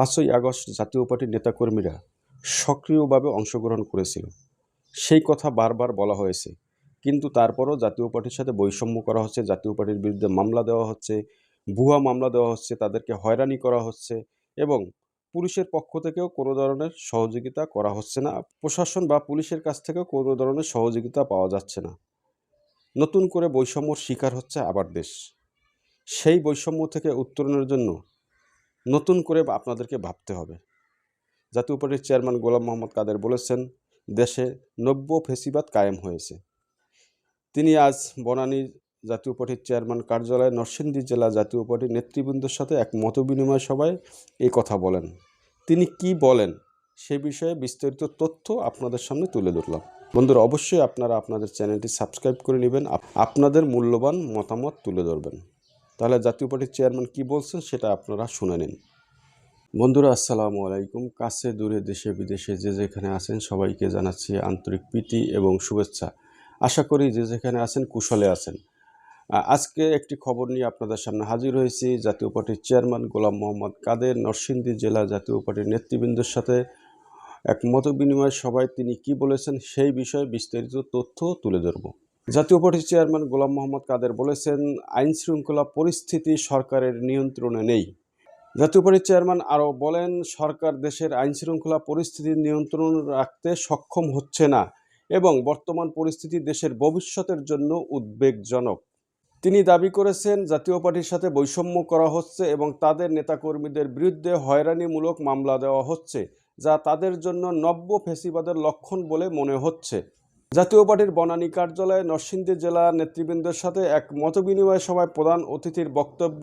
পাঁচই আগস্ট জাতীয় পার্টির নেতাকর্মীরা সক্রিয়ভাবে অংশগ্রহণ করেছিল। সেই কথা বারবার বলা হয়েছে। কিন্তু তারপরও জাতীয় পার্টির সাথে বৈষম্য করা হচ্ছে, জাতীয় পার্টির বিরুদ্ধে মামলা দেওয়া হচ্ছে, ভুয়া মামলা দেওয়া হচ্ছে, তাদেরকে হয়রানি করা হচ্ছে এবং পুলিশের পক্ষ থেকেও কোনো ধরনের সহযোগিতা করা হচ্ছে না। প্রশাসন বা পুলিশের কাছ থেকেও কোনো ধরনের সহযোগিতা পাওয়া যাচ্ছে না। নতুন করে বৈষম্যর শিকার হচ্ছে আবার দেশ। সেই বৈষম্য থেকে উত্তরণের জন্য নতুন করে আপনাদেরকে ভাবতে হবে। জাতীয় পার্টির চেয়ারম্যান গোলাম মোহাম্মদ কাদের বলেছেন, দেশে নব্য ফেসিবাদ কায়েম হয়েছে। তিনি আজ বনানী জাতীয় পার্টির চেয়ারম্যান কার্যালয়ে নরসিংদী জেলা জাতীয় পার্টির নেতৃবৃন্দের সাথে এক মতবিনিময় সভায় এই কথা বলেন। তিনি কি বলেন সে বিষয়ে বিস্তারিত তথ্য আপনাদের সামনে তুলে ধরলাম। বন্ধুরা, অবশ্যই আপনারা আপনাদের চ্যানেলটি সাবস্ক্রাইব করে নেবেন। আপনাদের মূল্যবান মতামত তুলে ধরবেন। তাহলে জাতীয় পার্টির চেয়ারম্যান কি বলছেন সেটা আপনারা শুনে নিন। বন্ধুরা, আসসালামু আলাইকুম। কাছে দূরে দেশে বিদেশে যে যেখানে আছেন সবাইকে জানাচ্ছি আন্তরিক প্রীতি এবং শুভেচ্ছা। আশা করি যে যেখানে আছেন কুশলে আছেন। আজকে একটি খবর নিয়ে আপনাদের সামনে হাজির হয়েছি। জাতীয় পার্টির চেয়ারম্যান গোলাম মোহাম্মদ কাদের নরসিংদী জেলা জাতীয় পার্টির নেতৃবৃন্দের সাথে এক মত বিনিময় সভায় তিনি কি বলেছেন সেই বিষয়ে বিস্তারিত তথ্য তুলে ধরব। জাতীয় পার্টির চেয়ারম্যান গোলাম মোহাম্মদ কাদের বলেছেন আইন শৃঙ্খলা পরিস্থিতি সরকারের নিয়ন্ত্রণে নেই। জাতীয় পার্টির চেয়ারম্যান আরও বলেন, সরকার দেশের আইন শৃঙ্খলা পরিস্থিতির নিয়ন্ত্রণ রাখতে সক্ষম হচ্ছে না এবং বর্তমান পরিস্থিতি দেশের ভবিষ্যতের জন্য উদ্বেগজনক। তিনি দাবি করেছেন, জাতীয় পার্টির সাথে বৈষম্য করা হচ্ছে এবং তাদের নেতাকর্মীদের বিরুদ্ধে হয়রানিমূলক মামলা দেওয়া হচ্ছে, যা তাদের জন্য নব্য ফেসিবাদের লক্ষণ বলে মনে হচ্ছে। জাতীয় পার্টির বনানী কার্যালয়ে নরসিংদী জেলা নেতৃবৃন্দের সাথে এক মতবিনিময় সভায় প্রধান অতিথির বক্তব্য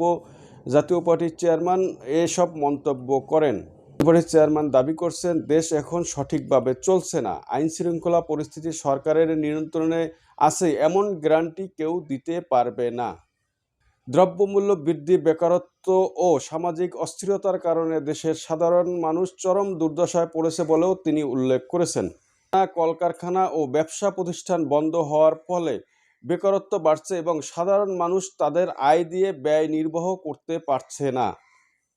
জাতীয় পার্টির চেয়ারম্যান এসব মন্তব্য করেন। পার্টির চেয়ারম্যান দাবি করছেন, দেশ এখন সঠিকভাবে চলছে না। আইন শৃঙ্খলা পরিস্থিতি সরকারের নিয়ন্ত্রণে আছে, এমন গ্যারান্টি কেউ দিতে পারবে না। দ্রব্যমূল্য বৃদ্ধি, বেকারত্ব ও সামাজিক অস্থিরতার কারণে দেশের সাধারণ মানুষ চরম দুর্দশায় পড়েছে বলেও তিনি উল্লেখ করেছেন। কলকারখানা ও ব্যবসা প্রতিষ্ঠান বন্ধ হওয়ার ফলে বেকারত্ব বাড়ছে এবং সাধারণ মানুষ তাদের আয় দিয়ে ব্যয় নির্বাহ করতে পারছে না।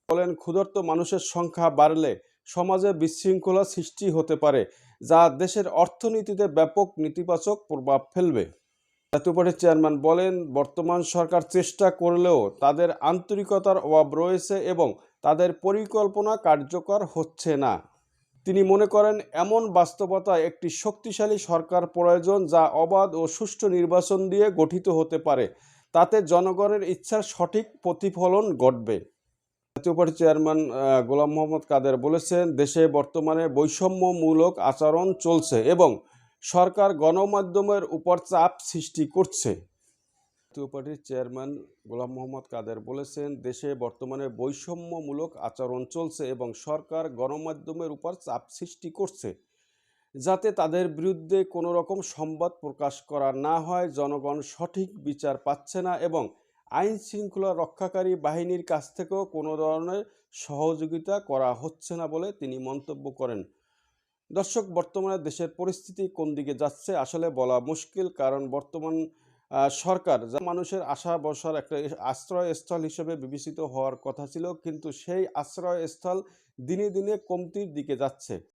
বলেন, ক্ষুধার্ত মানুষের সংখ্যা বাড়লে সমাজে বিশৃঙ্খলা সৃষ্টি হতে পারে, যা দেশের অর্থনীতিতে ব্যাপক নেতিবাচক প্রভাব ফেলবে। জাতীয় পার্টির চেয়ারম্যান বলেন, বর্তমান সরকার চেষ্টা করলেও তাদের আন্তরিকতার অভাব রয়েছে এবং তাদের পরিকল্পনা কার্যকর হচ্ছে না। তিনি মনে করেন, এমন বাস্তবতায় একটি শক্তিশালী সরকার প্রয়োজন যা অবাধ ও সুষ্ঠু নির্বাচন দিয়ে গঠিত হতে পারে। তাতে জনগণের ইচ্ছার সঠিক প্রতিফলন ঘটবে। জাতীয় পার্টির চেয়ারম্যান গোলাম মোহাম্মদ কাদের বলেছেন, দেশে বর্তমানে বৈষম্যমূলক আচরণ চলছে এবং সরকার গণমাধ্যমের উপর চাপ সৃষ্টি করছে। জাতীয় পার্টির চেয়ারম্যান গোলাম মোহাম্মদ কাদের বলেছেন, দেশে বর্তমানে বৈষম্যমূলক আচরণ চলছে এবং সরকার গণমাধ্যমের উপর চাপ সৃষ্টি করছে, যাতে তাদের বিরুদ্ধে কোনো রকম সংবাদ প্রকাশ করা না হয়। জনগণ সঠিক বিচার পাচ্ছে না এবং আইন শৃঙ্খলা রক্ষাকারী বাহিনীর কাছ থেকেও কোনো ধরনের সহযোগিতা করা হচ্ছে না বলে তিনি মন্তব্য করেন। দর্শক, বর্তমানে দেশের পরিস্থিতি কোন দিকে যাচ্ছে আসলে বলা মুশকিল, কারণ বর্তমান সরকার যা মানুষের আশা বসার একটা আশ্রয়স্থল হিসেবে বিবেচিত হওয়ার কথা ছিল, কিন্তু সেই আশ্রয়স্থল দিনে দিনে কমতির দিকে যাচ্ছে।